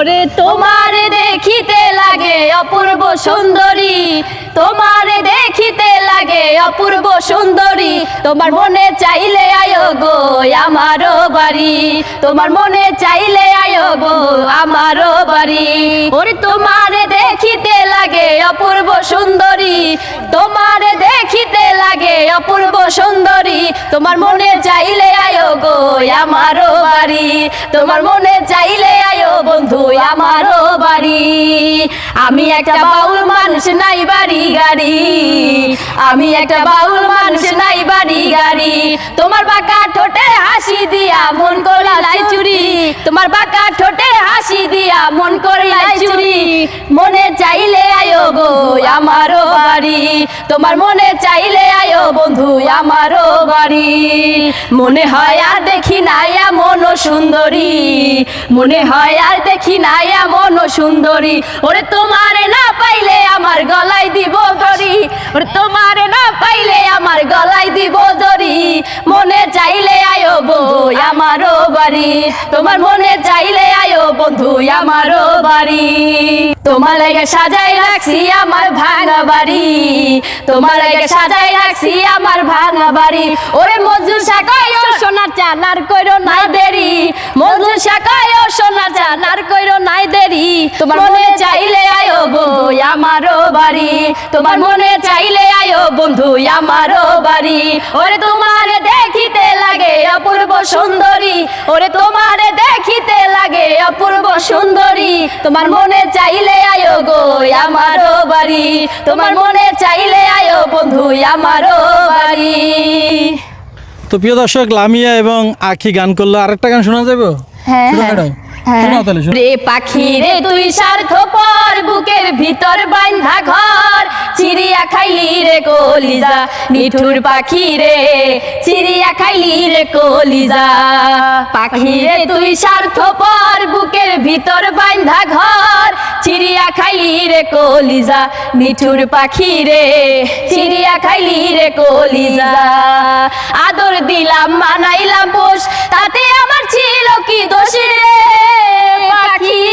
ওরে তোমার দেখিতে লাগে অপূর্ব সুন্দরী। তোমার দেখিতে লাগে অপূর্ব সুন্দরী। তোমার মনে চাইলে আয়ো গো আমারও বাড়ি। তোমার মনে চাইলে আয়ো গো আমারও বাড়ি। ওরে, তোমার দেখিতে লাগে অপূর্ব সুন্দরী। তোমার দেখিতে লাগে অপূর্ব সুন্দরী। তোমার মনে চাইলে আয়ো গো আমারও বাড়ি। তোমার মনে চাইলে আয়ো বন্ধু, আমারও বাড়ি। আমি একটা বাউল মানুষ, নাই বাড়ি গাড়ি। আমি একটা বাউল মানুষ, নাই বাড়ি গাড়ি। তোমার বাঁকা ঠোঁটে হাসি দিয়া মন চুরি তোমার বাঁকা ঠোঁটে হাসি দিয়া মন করিলাই চুরি। মনে চাইলে আয়ো গো আমারও বাড়ি। তোমার মনে চাইলে আয়ো বন্ধু, আমারও বাড়ি। মনে হয় আর দেখি না এমন সুন্দরী। মনে হয় আর দেখি না এমন সুন্দরী। ওরে তোমারে না পাইলে আমার গলায় দিব দড়ি ওরে তোমারে না পাইলে আমার গলায় বাড়ি। তোমার মনে চাইলে আয়ো বন্ধু, আমারও বাড়ি। তোমার লাগে সাজাই রাখছি আমার ভাঙা বাড়ি। তোমার লাগে সাজাই রাখছি আমার ভাঙা বাড়ি। ওরে মজুর শাকায় ও সোনার চানার কইরো নাই দেরি। মজুর শাকায় ও সোনার চানার কইরো নাই দেরি। তোমার মনে চাইলে আয়ো বন্ধু আমারও বাড়ি। তোমার মনে চাইলে আয়ো বন্ধু, আমারও বাড়ি। ওরে তোমারে দেখিতে লাগে অপূর্ব সুন্দরী। ওরে তোমারে দেখিতে লাগে অপূর্ব সুন্দরী। তোমার মনে চাইলে আয়ো গো, আমারও বাড়ি। তোমার মনে চাইলে আয়ো বন্ধু, আমারও বাড়ি। তো প্রিয় দর্শক, লামিয়া এবং আখি গান করল। আরেকটা গান শোনা যাবে? হ্যাঁ, শোনা হ্যাঁ। হ্যাঁ। শোনাও তাহলে, শোনাও। রে পাখি রে তুই স্বার্থপর বুকের ভিতর বাইন্ধা ঘর। চিড়িয়া খাইলি রে কলিজা নিঠুর পাখি রে। চিড়িয়া খাইলি রে কলিজা। পাখি রে তুই স্বার্থপর বুকের ভিতর বাইন্ধা ঘর। চিড়িয়া খাইলি রে কলিজা নিঠুর পাখি রে। চিড়িয়া খাইলি রে কলিজা। আদর দিলাম মানাইলাম পোষ, তাতে আমার ছিল কি দোষ পাখি,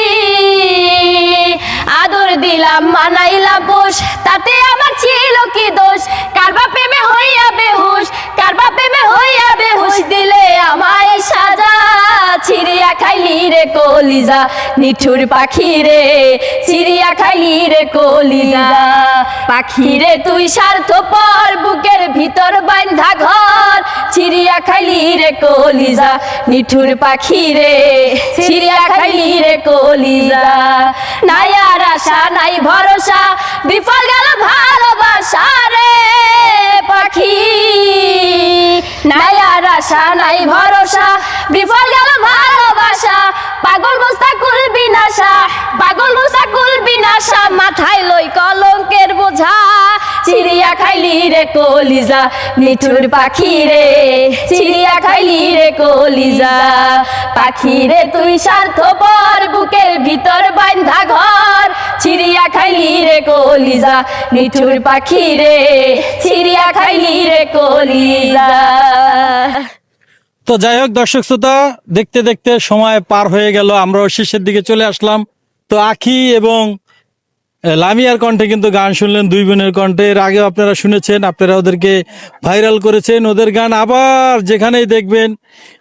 আদর দিলাম মানাইলাম পোষ, তাতে আমার ছিল কি দোষ? কারবা প্রেমে হইয়া বেহুশ কারবা প্রেমে হইয়া বেহুশ দিলে আমায় সাজা? চিড়িয়া খাইলি রে কলিজা, নিঠুর পাখি রে, চিড়িয়া খাইলি রে কলিজা। পাখি রে তুই স্বার্থপর, বুকের ভিতর বান্ধা ঘর। চিড়িয়া খাইলি রে কলিজা, নিঠুর পাখি রে চিড়িয়া খাইলি রে কলিজা, নাই আর আশা, নাই ভরসা। বিফল গেল ভালোবাসা রে পাখি। নাই আর আশা, নাই ভরসা। বিফল গেল ভালোবাসা। পাগল মুস্তাকুল বিনাশা, পাগল মুস্তাকুল বিনাশা। মাথায় লই কলঙ্কের বোঝা চিড়িয়া খাইলি রে কলিজা, মিঠুর পাখি রে। চিড়িয়া খাইলি রে কলিজা, পাখি রে তুই স্বার্থপর, বুকের ভিতর বান্ধা ঘর। চিড়িয়া খাইলি রে কলিজা, মিঠুর পাখি রে। চিড়িয়া খাইলি রে কলিজা। তো যাই হোক, দর্শক শ্রোতা, দেখতে দেখতে সময় পার হয়ে গেল। আমরাও শেষের দিকে চলে আসলাম। তো আখি এবং লামিয়ার কণ্ঠে কিন্তু গান শুনলেন দুই বোনের কণ্ঠে। এর আগেও আপনারা শুনেছেন আপনারা ওদেরকে ভাইরাল করেছেন। ওদের গান আবার যেখানেই দেখবেন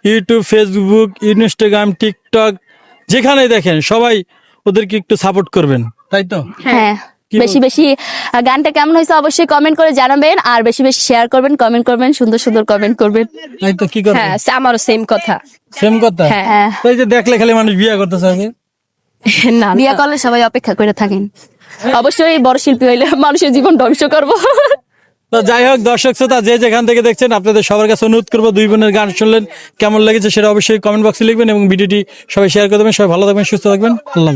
ইউটিউব ফেসবুক ইনস্টাগ্রাম টিকটক যেখানেই দেখেন সবাই ওদেরকে একটু সাপোর্ট করবেন। তাই তো? হ্যাঁ বেশি বেশি গানটা কেমন হয়েছে অবশ্যই কমেন্ট করে জানাবেন। আর বেশি বেশি শেয়ার করবেন কমেন্ট করবেন সুন্দর সুন্দর কমেন্ট করবেন। তাই তো কি করবেন হ্যাঁ আমারও সেম কথা। সেম কথা? হ্যাঁ। তো এই যে দেখলে খালি মানুষ বিয়ে করতে চায় না। বিয়ে করলে সবাই অপেক্ষা করে থাকেন। অবশ্যই বড় শিল্পী হইলে মানুষের জীবন ধ্বংস করব। তো যাই হোক, দর্শক শ্রোতা, যে যেখান থেকে দেখছেন, আপনাদের সবার কাছে অনুরোধ করব, দুই বোনের গান শুনলেন, কেমন লেগেছে সেটা অবশ্যই কমেন্ট বক্সে লিখবেন এবং ভিডিওটি সবাই শেয়ার করে দেবেন। সবাই ভালো থাকবেন, সুস্থ থাকবেন। আল্লাহ।